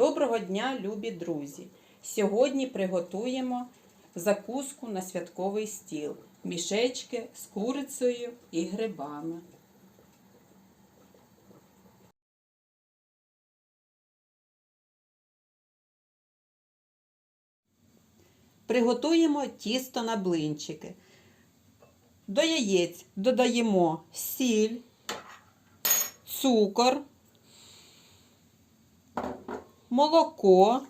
Доброго дня, любі друзі! Сьогодні приготуємо закуску на святковий стіл. Мішечки з курицею і грибами. Приготуємо тісто на блинчики. До яєць додаємо сіль, цукор, молоко,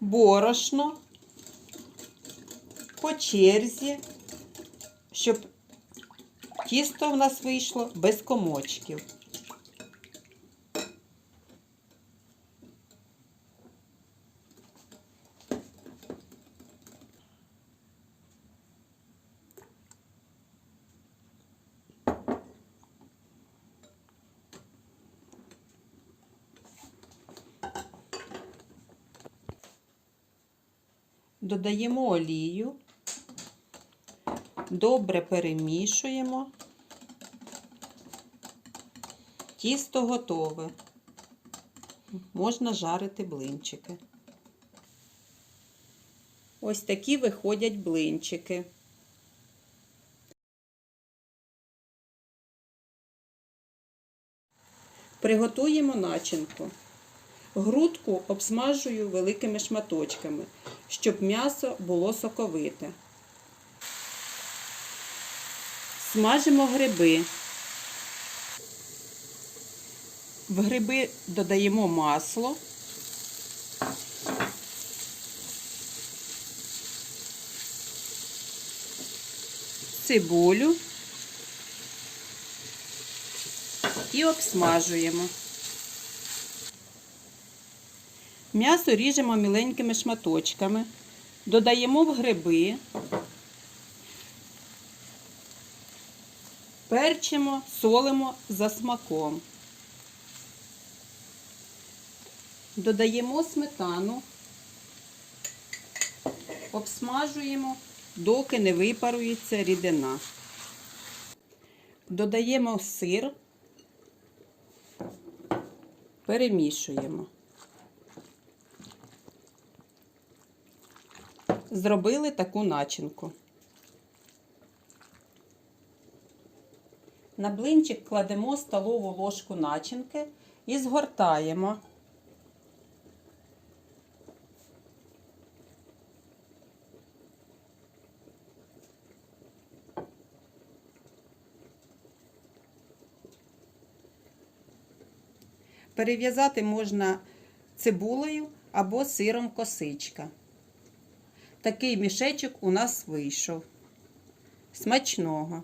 борошно по черзі, щоб тісто в нас вийшло без комочків. Додаємо олію, добре перемішуємо. Тісто готове. Можна жарити блинчики. Ось такі виходять блинчики. Приготуємо начинку. Грудку обсмажую великими шматочками, щоб м'ясо було соковите. Смажимо гриби. В гриби додаємо масло. Цибулю і обсмажуємо. М'ясо ріжемо міленькими шматочками, додаємо в гриби, перчимо, солимо за смаком. Додаємо сметану, обсмажуємо, доки не випарується рідина. Додаємо сир, перемішуємо. Зробили таку начинку. На блинчик кладемо столову ложку начинки і згортаємо. Перев'язати можна цибулею або сиром косичка. Такий мішечок у нас вийшов. Смачного!